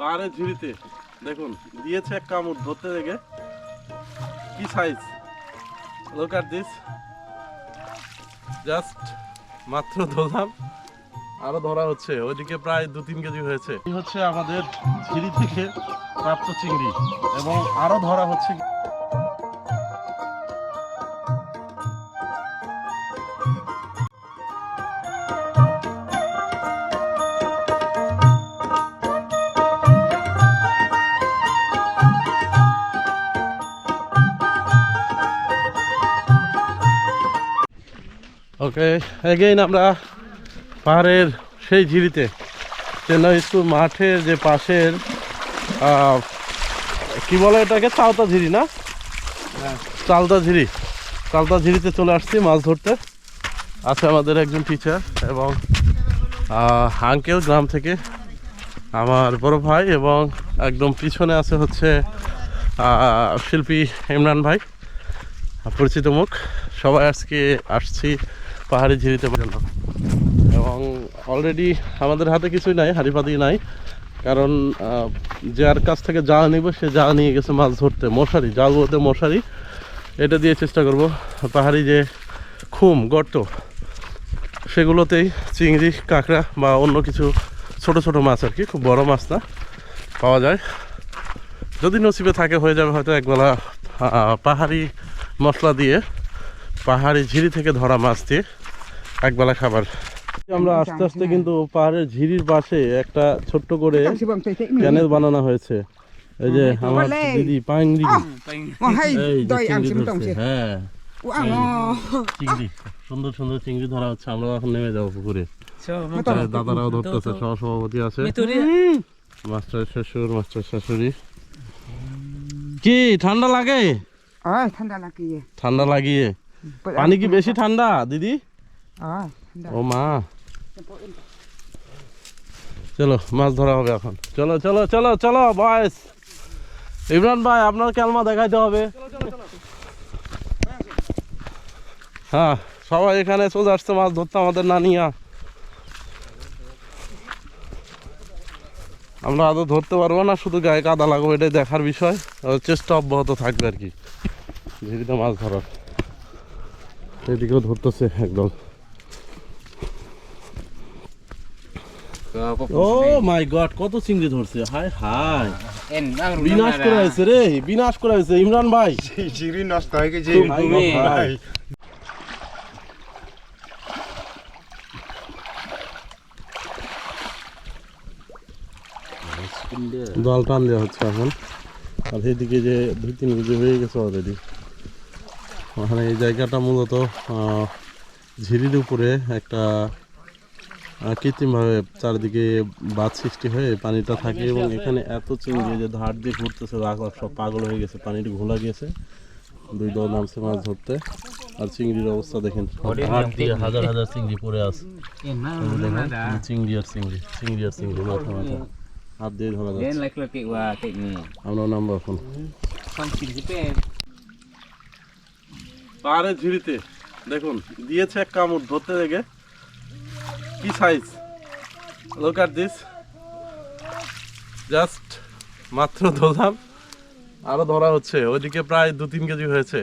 পাহাড়ে ঝুড়িতে, দেখুন, দিয়েছে এক কামড় ধরতে দেখে। কি সাইজ লোক আর দিস জাস্ট মাত্র ধরলাম। আরও ধরা হচ্ছে। ওইদিকে প্রায় দু তিন কেজি হয়েছে। হচ্ছে আমাদের ঝিরি থেকে প্রাপ্ত চিংড়ি এবং আরও ধরা হচ্ছে। ওকে এগেইন আমরা পাহাড়ের সেই ঝিরিতে চেন্নাই স্কুল মাঠের যে পাশের কি বলে এটাকে? চালতা ঝিরি না? চালতা ঝিরি। চালতা ঝিরিতে চলে আসছি মাছ ধরতে। আছে আমাদের একজন টিচার এবং আঙ্কেল গ্রাম থেকে আমার বড় ভাই এবং একদম পিছনে আছে হচ্ছে শিল্পী ইমরান ভাই। পরিচিত মুখ। সবাই আজকে আসছি পাহাড়ি ঝিরিতে জন্য এবং অলরেডি আমাদের হাতে কিছুই নাই, হাড়িপাতি নাই। কারণ যার কাছ থেকে জাল নিব, সে জাল নিয়ে গেছে মাছ ধরতে। মশারি, জাল বলতে মশারি। এটা দিয়ে চেষ্টা করব। পাহাড়ি যে খুম, গর্ত, সেগুলোতেই চিংড়ি, কাঁকড়া বা অন্য কিছু ছোট ছোট মাছ আর কি, খুব বড় মাছ না, পাওয়া যায়। যদি নসিবে থাকে, হয়ে যাবে হয়তো একবেলা পাহাড়ি মশলা দিয়ে। পাহাড়ি ঝিরি থেকে ধরা মাছ দিয়ে একবেলা খাবার। আমরা আস্তে আস্তে কিন্তু পাহাড়ের ঝিরির পাশে একটা ছোট্ট করে ক্যানেল বানানো হয়েছে। এই যে আমার দিদি siya. হ্যাঁ। চিংড়ি সুন্দর সুন্দর চিংড়ি ধরা হচ্ছে। আমরা এখন নেমে যাব পুকুরে। দাদারাও ধরতেছে সহসভাপতি আছে. মাস্টার শ্বশুর মাস্টার শাশুড়ি। কি ঠান্ডা লাগে? lagi ye. ঠান্ডা লাগিয়ে। পানি কি বেশি ঠান্ডা দিদি? ও মা। চলো মাছ ধরা হবে এখন। চলো চলো চলো চলো বয়স ইমরান ভাই আপনার ক্যালমা দেখাইতে হবে। হ্যাঁ সবাই এখানে চলে আসছে মাছ ধরতে আমাদের নানিয়া। আমরা আদৌ ধরতে পারব না শুধু গায়ে কাদা লাগবো এটাই দেখার বিষয়। চেষ্টা অব্যাহত থাকবে আর কি। ঝিরিতে মাছ ধরার। এদিকেও ধরতেছে একদম ও মাই গড কত চিংড়ি ধরছে হাই হাই বিনাশ করে হয়েছে রে বিনাশ করে হয়েছে ইমরান ভাই। চিংড়ি নষ্ট হয়ে গেছে তুমি ভাই। দল টান দেওয়া হচ্ছে এখন। আর সেদিকে যে দুই তিন কেজি হয়ে গেছে অলরেডি ওখানে এই জায়গাটা মূলত আহ, ঝিরির উপরে একটা কৃত্রিমভাবে চারিদিকে বাঁধ সৃষ্টি হয়ে পানিটা থাকে এবং এখানে এত চিংড়ি যে ধার দিয়ে ঘুরতেছে লাখ সব পাগল হয়ে গেছে পানিটা ঘোলা গিয়েছে। দুই দল নামছে মাছ ধরতে আর চিংড়ির অবস্থা দেখেন। হাজার হাজার চিংড়ি পড়ে আছে। চিংড়ি আর চিংড়ি চিংড়ি আর চিংড়ি মাথা মাথা। হাত দিয়ে ধরা যাচ্ছে। আমরা নামবো এখন। Sampai di situ. পাহাড়ের ঝিরিতে দেখুন, দিয়েছে এক কামড়, ধরতে দেখে। কি সাইজ লোক আর দিস জাস্ট মাত্র ধরলাম। আরও ধরা হচ্ছে। ওইদিকে প্রায় দু তিন কেজি হয়েছে।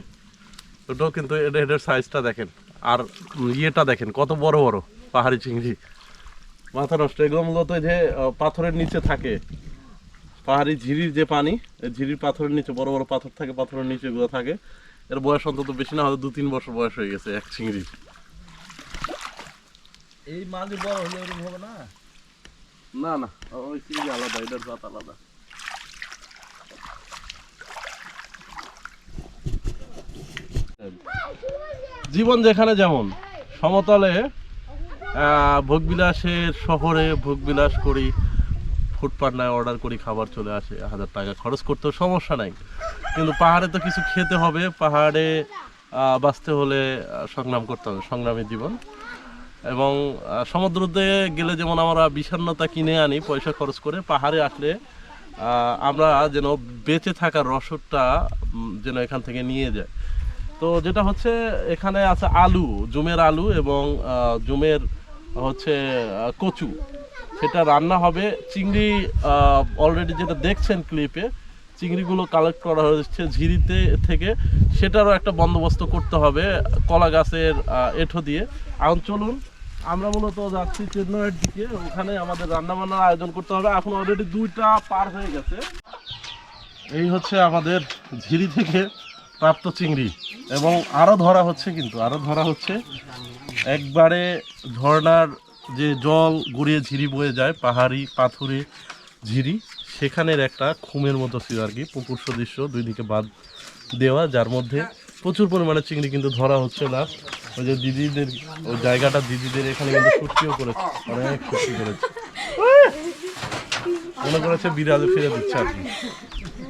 দুটো কিন্তু এটা এটার সাইজটা দেখেন। আর ইয়েটা দেখেন, কত বড় বড় পাহাড়ি চিংড়ি। মাথা নষ্ট। এগুলো মূলত যে পাথরের নিচে থাকে। পাহাড়ি ঝিরির যে পানি ঝিরির পাথরের নিচে, বড় বড় পাথর থাকে, পাথরের নিচে এগুলো থাকে। এর বয়স অন্তত বেশি না হয়তো দু তিন বছর বয়স হয়ে গেছে এক চিংড়ি। এই মাছ বড় হলে ওরকম হবে না? না না ওই চিংড়ি আলাদা এটার জাত আলাদা। জীবন যেখানে যেমন সমতলে ভোগবিলাসের শহরে ভোগবিলাস করি ফুটপান্ডায় অর্ডার করি খাবার চলে আসে হাজার টাকা খরচ করতেও সমস্যা নাই। কিন্তু পাহাড়ে তো কিছু খেতে হবে। পাহাড়ে বাঁচতে হলে সংগ্রাম করতে হবে, সংগ্রামী জীবন। এবং সমুদ্রতে গেলে যেমন আমরা বিষণ্ণতা কিনে আনি পয়সা খরচ করে, পাহাড়ে আসলে আমরা যেন বেঁচে থাকার রসদটা যেন এখান থেকে নিয়ে যায়। তো যেটা হচ্ছে, এখানে আছে আলু, জুমের আলু এবং জুমের হচ্ছে কচু। সেটা রান্না হবে। চিংড়ি অলরেডি যেটা দেখছেন ক্লিপে চিংড়িগুলো কালেক্ট করা হচ্ছে ঝিরিতে থেকে, সেটারও একটা বন্দোবস্ত করতে হবে কলা গাছের এঁঠো দিয়ে। এখন চলুন, আমরা মূলত যাচ্ছি চেন্নাইয়ের দিকে, ওখানে আমাদের রান্নাবান্নার আয়োজন করতে হবে। এখন অলরেডি দুইটা পার হয়ে গেছে। এই হচ্ছে আমাদের ঝিরি থেকে প্রাপ্ত চিংড়ি, এবং আরও ধরা হচ্ছে কিন্তু আরও ধরা হচ্ছে। একবারে ঝর্ণার যে জল গড়িয়ে ঝিরি বয়ে যায়, পাহাড়ি পাথুরে ঝিরি। সেখানের একটা খুমের মতো ছিল আর কি, পুকুর সদৃশ্য, দুই দিকে বাঁধ দেওয়া, যার মধ্যে প্রচুর পরিমাণে চিংড়ি কিন্তু ধরা হচ্ছে না। ওই যে দিদিদের, ওই জায়গাটা দিদিদের এখানে কিন্তু শুটকিও করেছে, অনেক শুটকি করেছে। মনে করেছে বিড়ালে ফিরে দিচ্ছে আর কি।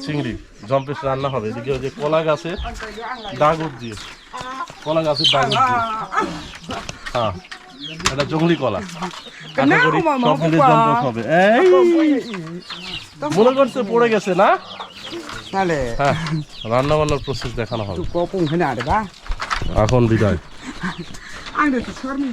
চিংড়ি, জম্পেশ রান্না হবে, এদিকে ওই যে কলা গাছে ডাগর দিয়ে কলা গাছের ডাগর দিয়ে হ্যাঁ। এটা জঙ্গলি কলা। আশা করি সব মিলে জম্পেশ হবে। এই মনে করছে পড়ে গেছে না? তাহলে হ্যাঁ রান্না বান্নার প্রসেস দেখানো হবে। তুই কপং হয়ে বা। এখন বিদায়। আং তো সরমি